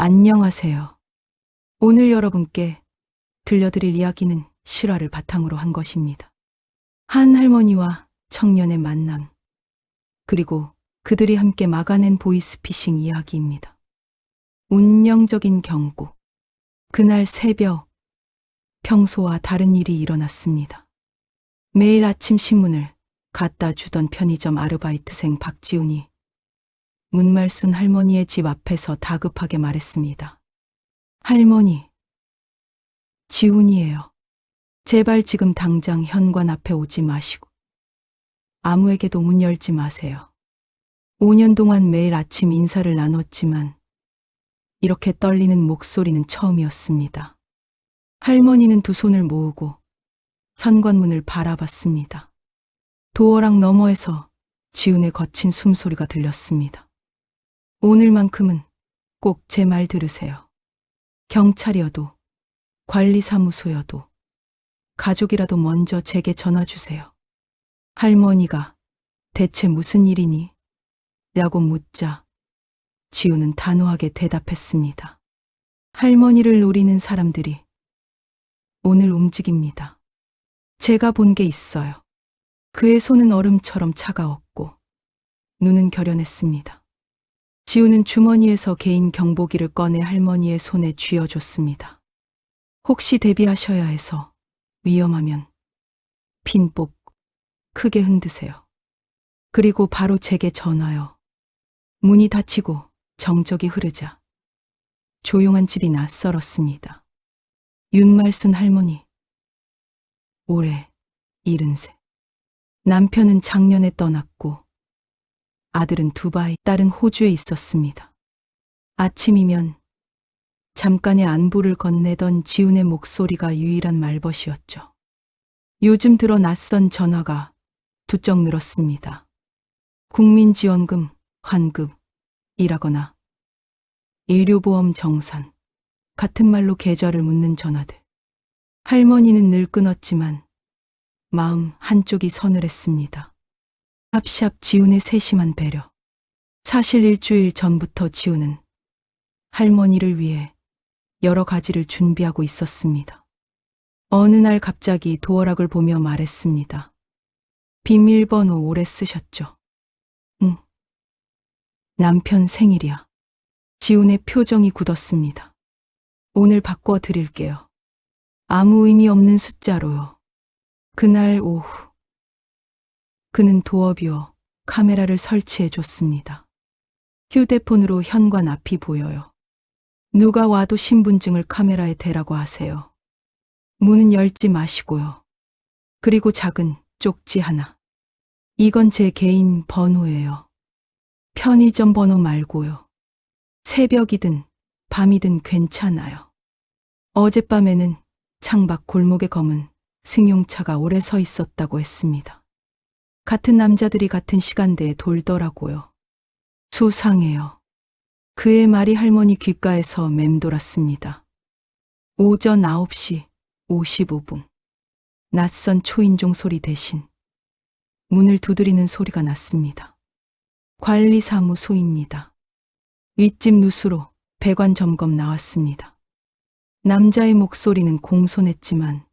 안녕하세요. 오늘 여러분께 들려드릴 이야기는 실화를 바탕으로 한 것입니다. 한 할머니와 청년의 만남, 그리고 그들이 함께 막아낸 보이스피싱 이야기입니다. 운명적인 경고. 그날 새벽, 평소와 다른 일이 일어났습니다. 매일 아침 신문을 갖다 주던 편의점 아르바이트생 박지훈이 문말순 할머니의 집 앞에서 다급하게 말했습니다. 할머니, 지훈이에요. 제발 지금 당장 현관 앞에 오지 마시고 아무에게도 문 열지 마세요. 5년 동안 매일 아침 인사를 나눴지만 이렇게 떨리는 목소리는 처음이었습니다. 할머니는 두 손을 모으고 현관문을 바라봤습니다. 도어락 너머에서 지훈의 거친 숨소리가 들렸습니다. 오늘만큼은 꼭 제 말 들으세요. 경찰이어도 관리사무소여도 가족이라도 먼저 제게 전화 주세요. 할머니가 대체 무슨 일이니? 라고 묻자 지우는 단호하게 대답했습니다. 할머니를 노리는 사람들이 오늘 움직입니다. 제가 본 게 있어요. 그의 손은 얼음처럼 차가웠고 눈은 결연했습니다. 지우는 주머니에서 개인 경보기를 꺼내 할머니의 손에 쥐어줬습니다. 혹시 대비하셔야 해서 위험하면 핀 뽑고 크게 흔드세요. 그리고 바로 제게 전화요. 문이 닫히고 정적이 흐르자 조용한 집이 낯설었습니다. 윤말순 할머니. 올해 일흔세. 남편은 작년에 떠났고 아들은 두바이, 딸은 호주에 있었습니다. 아침이면 잠깐의 안부를 건네던 지훈의 목소리가 유일한 말벗이었죠. 요즘 들어 낯선 전화가 두쩍 늘었습니다. 국민지원금, 환급이라거나 의료보험 정산 같은 말로 계좌를 묻는 전화들. 할머니는 늘 끊었지만 마음 한쪽이 서늘했습니다. 샵샵 지훈의 세심한 배려. 사실 일주일 전부터 지훈은 할머니를 위해 여러 가지를 준비하고 있었습니다. 어느 날 갑자기 도어락을 보며 말했습니다. 비밀번호 오래 쓰셨죠? 응. 남편 생일이야. 지훈의 표정이 굳었습니다. 오늘 바꿔 드릴게요. 아무 의미 없는 숫자로요. 그날 오후. 그는 도어 비워 카메라를 설치해 줬습니다. 휴대폰으로 현관 앞이 보여요. 누가 와도 신분증을 카메라에 대라고 하세요. 문은 열지 마시고요. 그리고 작은 쪽지 하나. 이건 제 개인 번호예요. 편의점 번호 말고요. 새벽이든 밤이든 괜찮아요. 어젯밤에는 창밖 골목에 검은 승용차가 오래 서 있었다고 했습니다. 같은 남자들이 같은 시간대에 돌더라고요. 수상해요. 그의 말이 할머니 귓가에서 맴돌았습니다. 오전 9시 55분. 낯선 초인종 소리 대신 문을 두드리는 소리가 났습니다. 관리사무소입니다. 윗집 누수로 배관 점검 나왔습니다. 남자의 목소리는 공손했지만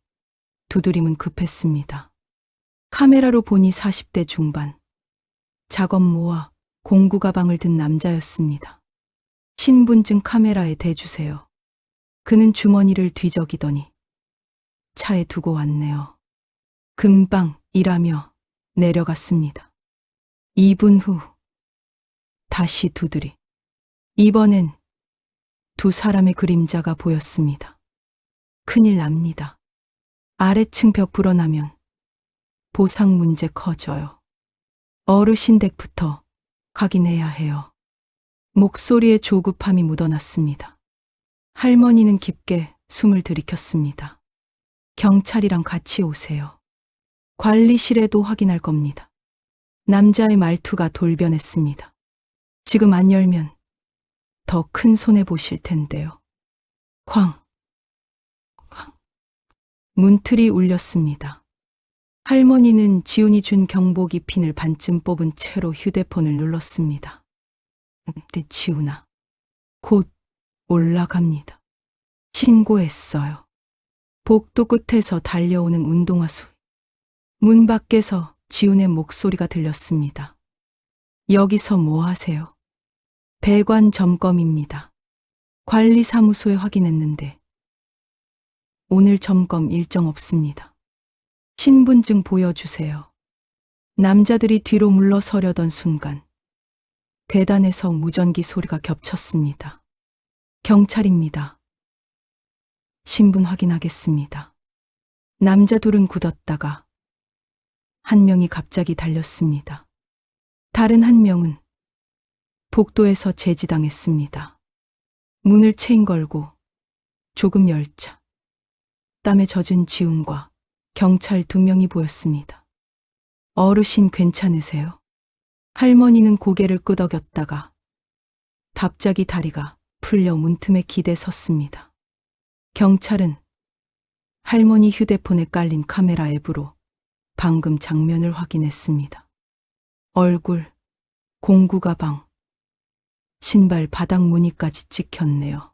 두드림은 급했습니다. 카메라로 보니 40대 중반. 작업모와 공구 가방을 든 남자였습니다. 신분증 카메라에 대주세요. 그는 주머니를 뒤적이더니 차에 두고 왔네요. 금방 일하며 내려갔습니다. 2분 후 다시 두드리. 이번엔 두 사람의 그림자가 보였습니다. 큰일 납니다. 아래층 벽 불어나면 보상 문제 커져요. 어르신 댁부터 확인해야 해요. 목소리에 조급함이 묻어났습니다. 할머니는 깊게 숨을 들이켰습니다. 경찰이랑 같이 오세요. 관리실에도 확인할 겁니다. 남자의 말투가 돌변했습니다. 지금 안 열면 더 큰 손해 보실 텐데요. 쾅. 쾅. 문틀이 울렸습니다. 할머니는 지훈이 준 경보기 핀을 반쯤 뽑은 채로 휴대폰을 눌렀습니다. 네, 지훈아. 곧 올라갑니다. 신고했어요. 복도 끝에서 달려오는 운동화 소리. 문 밖에서 지훈의 목소리가 들렸습니다. 여기서 뭐 하세요? 배관 점검입니다. 관리사무소에 확인했는데 오늘 점검 일정 없습니다. 신분증 보여주세요. 남자들이 뒤로 물러서려던 순간 계단에서 무전기 소리가 겹쳤습니다. 경찰입니다. 신분 확인하겠습니다. 남자 둘은 굳었다가 한 명이 갑자기 달렸습니다. 다른 한 명은 복도에서 제지당했습니다. 문을 체인 걸고 조금 열차. 땀에 젖은 지훈과 경찰 두 명이 보였습니다. 어르신 괜찮으세요? 할머니는 고개를 끄덕였다가 갑자기 다리가 풀려 문틈에 기대 섰습니다. 경찰은 할머니 휴대폰에 깔린 카메라 앱으로 방금 장면을 확인했습니다. 얼굴, 공구 가방, 신발 바닥 무늬까지 찍혔네요.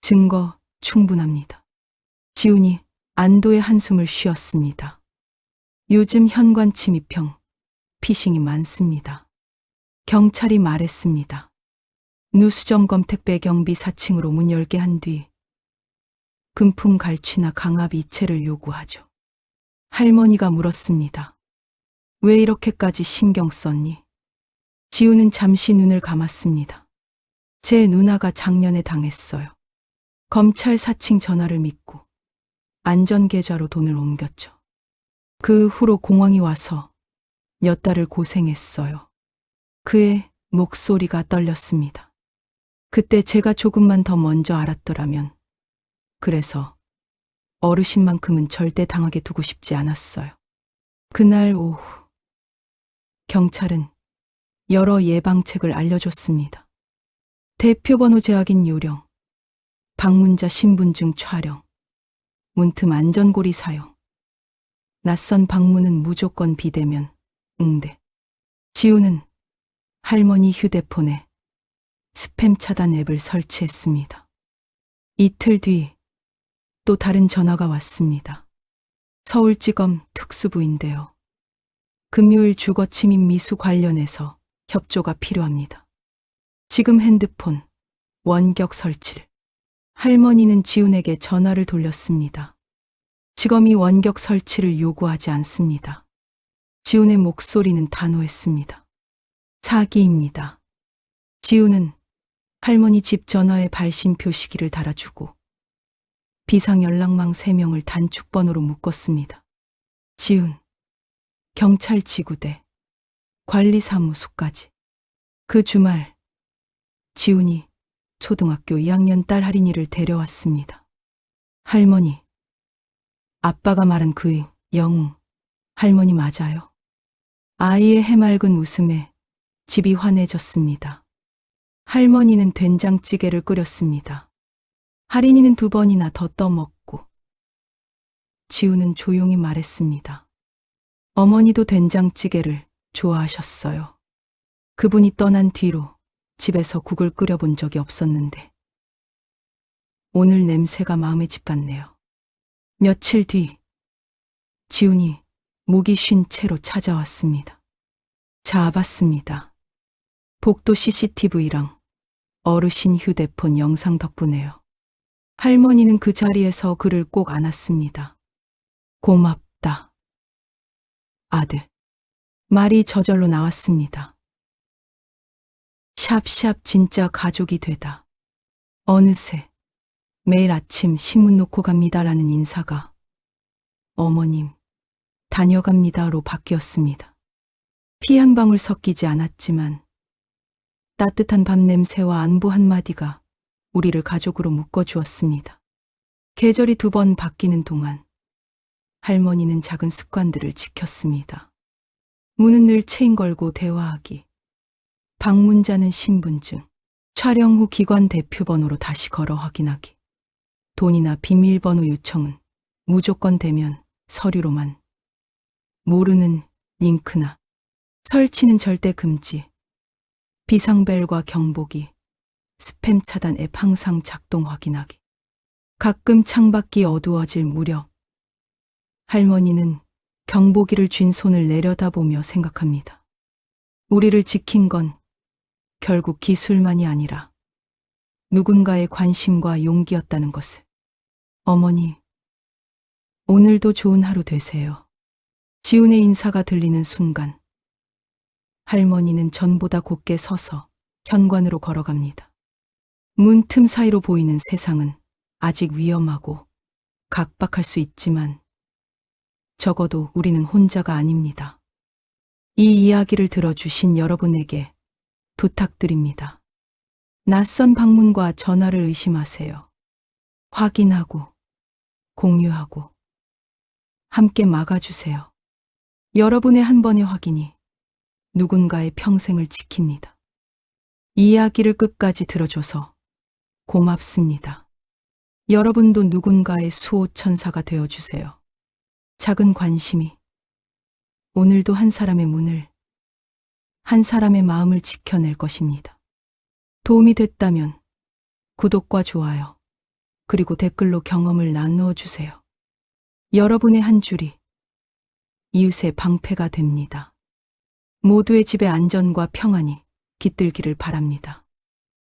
증거 충분합니다. 지훈이 안도의 한숨을 쉬었습니다. 요즘 현관 침입형, 피싱이 많습니다. 경찰이 말했습니다. 누수점검 택배 경비 4층으로 문 열게 한 뒤 금품 갈취나 강압 이체를 요구하죠. 할머니가 물었습니다. 왜 이렇게까지 신경 썼니? 지우는 잠시 눈을 감았습니다. 제 누나가 작년에 당했어요. 검찰 사칭 전화를 믿고 안전계좌로 돈을 옮겼죠. 그 후로 공황이 와서 몇 달을 고생했어요. 그의 목소리가 떨렸습니다. 그때 제가 조금만 더 먼저 알았더라면, 그래서 어르신만큼은 절대 당하게 두고 싶지 않았어요. 그날 오후, 경찰은 여러 예방책을 알려줬습니다. 대표 번호 제약인 요령, 방문자 신분증 촬영, 문틈 안전고리 사용, 낯선 방문은 무조건 비대면, 응대. 지우는 할머니 휴대폰에 스팸 차단 앱을 설치했습니다. 이틀 뒤 또 다른 전화가 왔습니다. 서울지검 특수부인데요. 금요일 주거 침입 미수 관련해서 협조가 필요합니다. 지금 핸드폰 원격 설치를 할머니는 지훈에게 전화를 돌렸습니다. 지검이 원격 설치를 요구하지 않습니다. 지훈의 목소리는 단호했습니다. 사기입니다. 지훈은 할머니 집 전화에 발신표 시기를 달아주고 비상연락망 3명을 단축번호로 묶었습니다. 지훈, 경찰 지구대, 관리사무소까지. 그 주말 지훈이 초등학교 2학년 딸 할인이를 데려왔습니다. 할머니, 아빠가 말한 그 영웅, 할머니 맞아요. 아이의 해맑은 웃음에 집이 환해졌습니다. 할머니는 된장찌개를 끓였습니다. 할인이는 두 번이나 더 떠먹고, 지우는 조용히 말했습니다. 어머니도 된장찌개를 좋아하셨어요. 그분이 떠난 뒤로 집에서 국을 끓여본 적이 없었는데, 오늘 냄새가 마음에 집갔네요. 며칠 뒤, 지훈이 목이 쉰 채로 찾아왔습니다. 잡았습니다. 복도 CCTV랑 어르신 휴대폰 영상 덕분에요. 할머니는 그 자리에서 그를 꼭 안았습니다. 고맙다. 아들. 말이 저절로 나왔습니다. 샵샵 진짜 가족이 되다. 어느새 매일 아침 신문 놓고 갑니다라는 인사가 어머님, 다녀갑니다로 바뀌었습니다. 피 한 방울 섞이지 않았지만 따뜻한 밤 냄새와 안부 한마디가 우리를 가족으로 묶어주었습니다. 계절이 두 번 바뀌는 동안 할머니는 작은 습관들을 지켰습니다. 문은 늘 체인 걸고 대화하기. 방문자는 신분증. 촬영 후 기관 대표 번호로 다시 걸어 확인하기. 돈이나 비밀번호 요청은 무조건 대면 서류로만. 모르는 링크나 설치는 절대 금지. 비상벨과 경보기, 스팸 차단 앱 항상 작동 확인하기. 가끔 창밖이 어두워질 무렵 할머니는 경보기를 쥔 손을 내려다보며 생각합니다. 우리를 지킨 건 결국 기술만이 아니라 누군가의 관심과 용기였다는 것을. 어머니, 오늘도 좋은 하루 되세요. 지훈의 인사가 들리는 순간 할머니는 전보다 곧게 서서 현관으로 걸어갑니다. 문 틈 사이로 보이는 세상은 아직 위험하고 각박할 수 있지만 적어도 우리는 혼자가 아닙니다. 이 이야기를 들어주신 여러분에게 부탁드립니다. 낯선 방문과 전화를 의심하세요. 확인하고 공유하고 함께 막아주세요. 여러분의 한 번의 확인이 누군가의 평생을 지킵니다. 이야기를 끝까지 들어줘서 고맙습니다. 여러분도 누군가의 수호천사가 되어주세요. 작은 관심이 오늘도 한 사람의 문을, 한 사람의 마음을 지켜낼 것입니다. 도움이 됐다면 구독과 좋아요, 그리고 댓글로 경험을 나누어 주세요. 여러분의 한 줄이 이웃의 방패가 됩니다. 모두의 집의 안전과 평안이 깃들기를 바랍니다.